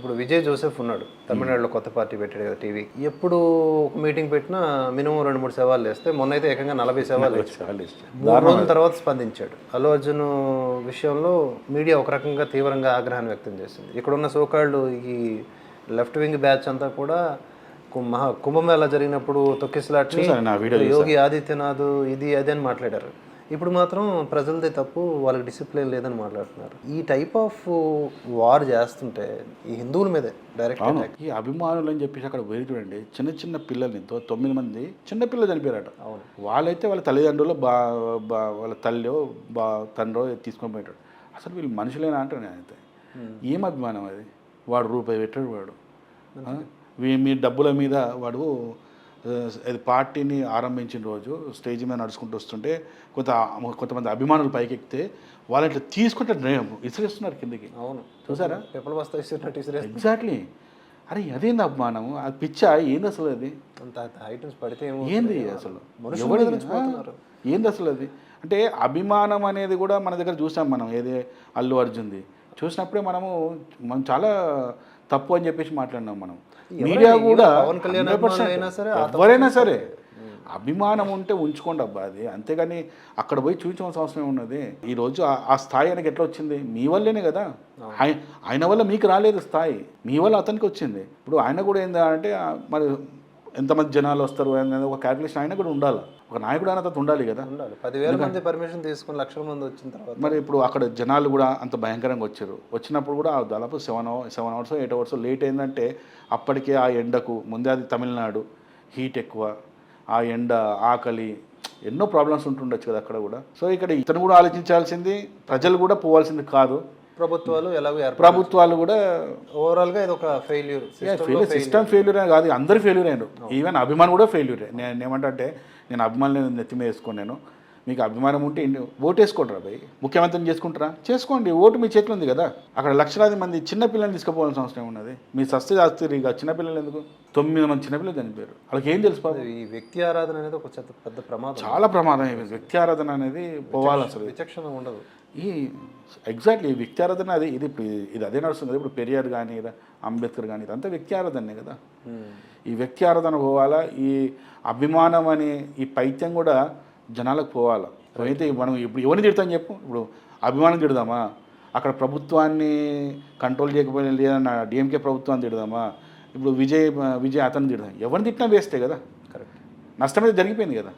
ఇప్పుడు విజయ్ జోసెఫ్ ఉన్నాడు. తమిళనాడులో కొత్త పార్టీ పెట్టాడు కదా టీవీ. ఎప్పుడు ఒక మీటింగ్ పెట్టినా మినిమం రెండు మూడు సవాళ్ళు వేస్తే మొన్న అయితే ఏకంగా నలభై సవాళ్ళు రోజుల తర్వాత స్పందించాడు. అల్లు అర్జున్ విషయంలో మీడియా ఒక రకంగా తీవ్రంగా ఆగ్రహాన్ని వ్యక్తం చేసింది. ఇక్కడ ఉన్న సోకాళ్ళు ఈ లెఫ్ట్ వింగ్ బ్యాచ్ అంతా కూడా మహా కుంభమేళా జరిగినప్పుడు తొక్కిసలాట్ యోగి ఆదిత్యనాథ్ ఇది అది అని మాట్లాడారు. ఇప్పుడు మాత్రం ప్రజలదే తప్పు వాళ్ళకి డిసిప్లిన్ లేదని మాట్లాడుతున్నారు. ఈ టైప్ ఆఫ్ వార్ చేస్తుంటే ఈ హిందువుల మీదే డైరెక్ట్ ఈ అభిమానులు అని చెప్పేసి అక్కడ వేరు చూడండి చిన్న చిన్న పిల్లల్ని తొమ్మిది మంది చిన్న పిల్లలు చనిపోయారట. అవును. వాళ్ళైతే వాళ్ళ తల్లిదండ్రులు బా బా వాళ్ళ తల్లి బా తండ్రో తీసుకొని పోయాడు అసలు వీళ్ళు మనుషులేనా అంటారు నేనైతే. ఏం అభిమానం అది? వాడు రూపాయి పెట్టాడు వాడు. మీ డబ్బుల మీద వాడు పార్టీని ఆరంభించిన రోజు స్టేజ్ మీద నడుచుకుంటూ వస్తుంటే కొంత కొంతమంది అభిమానులు పైకెక్కితే వాళ్ళు ఇట్లా తీసుకుంటే ఇసిరేస్తున్నారు కిందకి. అవును. చూసారా? పెప్పల బస్తా ఇస్తున్నట్టు ఇసిరేస్తే ఎగ్జాక్ట్లీ. అరే అదేంది అభిమానం అది పిచ్చా? ఏంది అసలు అది? అంత ఐటమ్స్ పడితే ఏంది అసలు? ఏంది అసలు అది? అంటే అభిమానం అనేది కూడా మన దగ్గర చూసాం మనం ఏది అల్లు అర్జున్ది. చూసినప్పుడే మనము మనం చాలా తప్పు అని చెప్పేసి మాట్లాడినాం మనం. మీడియా కూడా పవన్ కళ్యాణ్ 100% అభిమానులు అయినా సరే ఆ తప్పు ఎవరైనా సరే అభిమానం ఉంటే ఉంచుకోండి అబ్బా అది. అంతేగాని అక్కడ పోయి చూపించవలసిన అవసరం ఉన్నది ఈరోజు ఆ- ఆ స్థాయి ఆయనకి ఎట్లా వచ్చింది? మీ వల్లేనే కదా. ఆయ- ఆయన వల్ల మీకు రాలేదు స్థాయి. మీ వల్ల అతనికి వచ్చింది. ఇప్పుడు ఆయన కూడా ఆ, మరి ఎంతమంది జనాలు వస్తారు అనేది ఒక క్యాల్కులేషన్ ఆయన కూడా ఉండాలి. ఒక నాయకుడు అనేది అతను ఉండాలి కదా. ఉండాలి. పదివేల మంది పర్మిషన్ తీసుకుని లక్షల మంది వచ్చిన తర్వాత మరి ఇప్పుడు అక్కడ జనాలు కూడా అంత భయంకరంగా వచ్చారు. వచ్చినప్పుడు కూడా ఆ దాదాపు seven hour seven hours eight hours late అయిందంటే అప్పటికే ఆ ఎండకు ముందే అది తమిళనాడు హీట్ ఎక్కువ ఆ ఎండ ఆకలి ఎన్నో ప్రాబ్లమ్స్ ఉంటుండొచ్చు కదా అక్కడ కూడా. సో ఇక్కడ ఇతను కూడా ఆలోచించాల్సింది ప్రజలు కూడా పోవాల్సింది కాదు. ప్రభుత్వాలు ఎలాగో ప్రభుత్వాలు కూడా ఓవరాల్గా ఇది ఒక ఫెయిల్యూర్ ఫెయిల్యూర్ సిస్టమ్ ఫెయిల్యూర్ అని కాదు అందరు ఫెయిల్యూర్ అయినారు. ఈవెన్ అభిమానం కూడా ఫెయిల్యూరే నేను ఏమంటే నేను అభిమానులు నెత్తి మీద వేసుకున్నాను మీకు అభిమానం ఉంటే ఇన్ని- ఓటు వేసుకోండి భయ్. ముఖ్యమంత్రిని చేసుకుంటారా? చేసుకోండి ఓటు మీ చేతిలో ఉంది కదా. అక్కడ లక్షలాది మంది చిన్న పిల్లల్ని తీసుకుపోవాల్సిన అవసరం ఉన్నది? మీ సస్తే ఇక చిన్నపిల్లలు ఎందుకు? తొమ్మిది మంది చిన్నపిల్లలు చనిపోయారు. వాళ్ళకి ఏం తెలుసు? ఈ వ్యక్తి ఆరాధన అనేది ఒక పెద్ద ప్రమాదం. చాలా ప్రమాదం అయిపోయింది. వ్యక్తి ఆరాధన అనేది పోవాలి అసలు. విచక్షణ ఉండదు. ఈ ఎగ్జాక్ట్లీ వ్యక్తి ఆరాధన అది ఇది ఇప్పుడు ఇది అదే నడుస్తుంది కదా. ఇప్పుడు పెరియార్ కానీ అంబేద్కర్ కానీ ఇదంతా వ్యక్తి ఆరాధనే కదా. ఈ వ్యక్తి ఆరాధన పోవాలా? ఈ అభిమానం అనే ఈ పైత్యం కూడా జనాలకు పోవాలా. అయితే మనం ఇప్పుడు ఎవరిని తిడతాం చెప్పు? ఇప్పుడు అభిమానం తిడదామా? అక్కడ ప్రభుత్వాన్ని కంట్రోల్ చేయకపోయినా లేదన్న డిఎంకే ప్రభుత్వాన్ని తిడదామా? ఇప్పుడు విజయ్ విజయ్ అతను తిడదాం. ఎవరిని తిట్టినా వేస్తే కదా? కరెక్ట్. నష్టమైతే జరిగిపోయింది కదా?